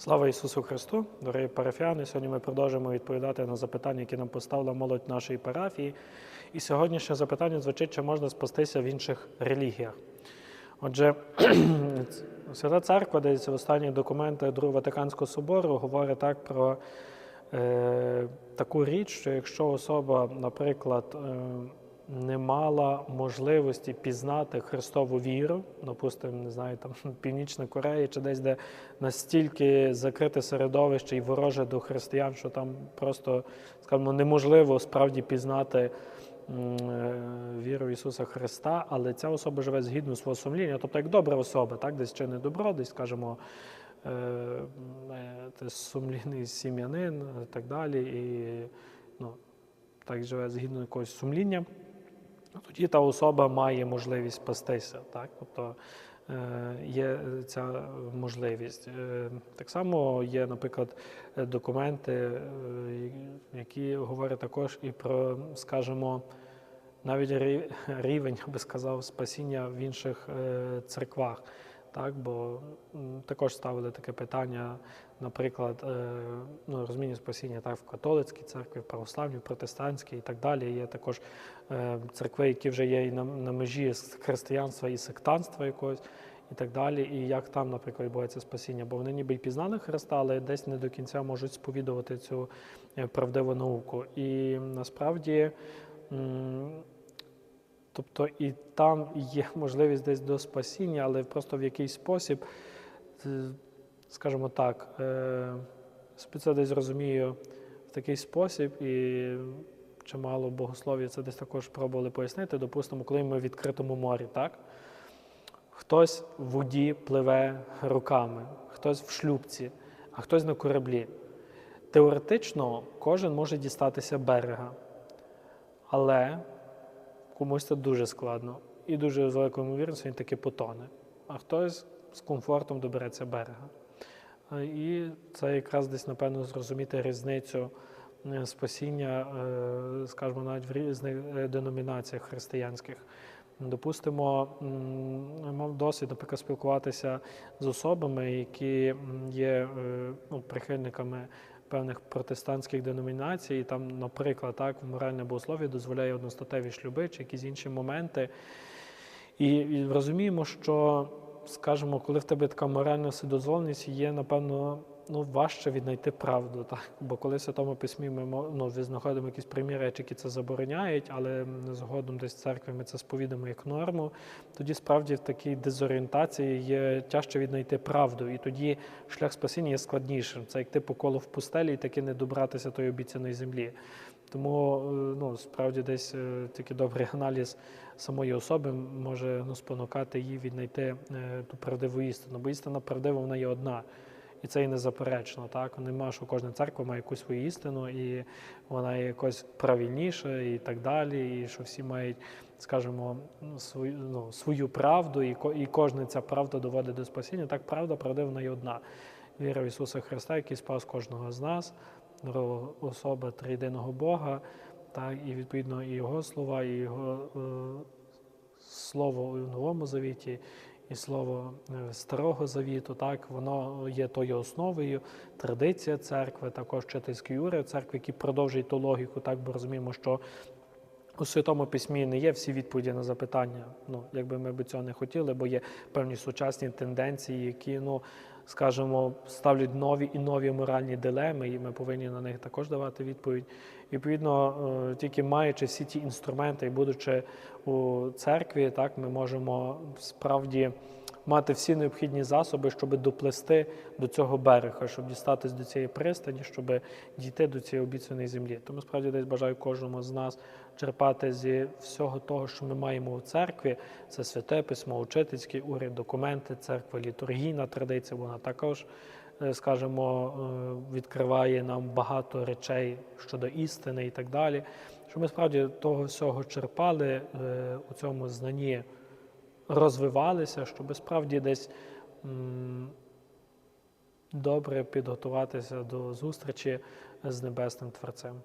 Слава Ісусу Христу, дорогі парафіяни. Сьогодні ми продовжуємо відповідати на запитання, які нам поставила молодь нашої парафії. І сьогоднішнє запитання звучить, чи можна спастися в інших релігіях. Отже, Свята Церква, десь в останніх документах Другого Ватиканського собору, говорить так про е, таку річ, що якщо особа, наприклад, е, не мала можливості пізнати Христову віру, допустимо, не знаю, там Північна Корея чи десь, де настільки закрите середовище і вороже до християн, що там просто, скажімо, неможливо справді пізнати е, віру в Ісуса Христа, але ця особа живе згідно свого сумління, тобто як добра особа, так, десь чинить добро, десь, скажімо, е, е, сумлінний сім'янин і так далі, і ну, так живе згідно якогось сумління, тоді та особа має можливість спастися. Так? Тобто е, є ця можливість. Е, Так само є, наприклад, документи, е, які говорять також і про, скажімо, навіть рівень, я би сказав, спасіння в інших церквах. Так, бо також ставили таке питання, наприклад, е, ну, розуміння спасіння так, в католицькій церкві, в православній, в протестантській і так далі. Є також е, церкви, які вже є і на, на межі християнства і сектанства якогось, і так далі. І як там, наприклад, відбувається спасіння, бо вони ніби й пізнали Христа, але десь не до кінця можуть сповідувати цю е, правдиву науку. І насправді. Тобто і там є можливість десь до спасіння, але просто в якийсь спосіб, е, скажімо так, це десь розумію в такий спосіб, і чимало богослов'я це десь також пробували пояснити. Допустимо, коли ми в відкритому морі, так? Хтось в воді пливе руками, хтось в шлюбці, а хтось на кораблі. Теоретично кожен може дістатися берега, але комусь це дуже складно. І дуже з великою ймовірністю він таки потоне. А хтось з комфортом добереться берега. І це якраз десь, напевно, зрозуміти різницю е, спасіння, е, скажімо, навіть в різних е, деномінаціях християнських. Допустимо, мав досвід, наприклад, спілкуватися з особами, які є ну, прихильниками певних протестантських деномінацій, там, наприклад, так, в моральне богослов'я дозволяє одностатеві шлюби чи якісь інші моменти. І, і розуміємо, що, скажімо, коли в тебе така моральна вседозволеність, є, напевно, ну, важче віднайти правду. Так? Бо коли в Святому Письмі ми ну, знаходимо якісь прямі які це забороняють, але згодом десь в церкві ми це сповідаємо як норму, тоді справді в такій дезорієнтації є тяжче віднайти правду. І тоді шлях спасіння є складнішим. Це як ти по колу в пустелі і таки не добратися тої обіцяної землі. Тому е, ну, справді десь е, тільки добрий аналіз самої особи може ну, спонукати її віднайти е, ту правдиву істину. Бо істина правдива вона є одна. І це і незаперечно. Так? Нема, що кожна церква має якусь свою істину, і вона є якось правильніша і так далі, і що всі мають, скажімо, ну, свою, ну, свою правду, і, і кожна ця правда доводить до спасіння. Так, правда, правдива вона є одна. Віра в Ісуса Христа, який спас кожного з нас, особа триєдиного Бога, так, і відповідно і Його слова, і Його е, слово у Новому Завіті, і слово е, Старого Завіту, так, воно є тою основою, традиція церкви, також вчительський уряд церкви, який продовжує ту логіку, так, бо розуміємо, що у Святому Письмі не є всі відповіді на запитання, ну, якби ми б цього не хотіли, бо є певні сучасні тенденції, які, ну, скажімо, ставлять нові і нові моральні дилеми, і ми повинні на них також давати відповідь. І, відповідно, е, тільки маючи всі ті інструменти і будучи у церкві, так, ми можемо справді мати всі необхідні засоби, щоб доплести до цього берега, щоб дістатись до цієї пристані, щоб дійти до цієї обіцяної землі. Тому справді десь бажаю кожному з нас черпати зі всього того, що ми маємо у церкві. Це святе письмо, учительський уряд, документи церкви, літургійна традиція. Вона також, е, скажімо, е, відкриває нам багато речей щодо істини і так далі. Щоб ми справді того всього черпали е, у цьому знанні розвивалися, щоб справді десь добре підготуватися до зустрічі з Небесним Творцем.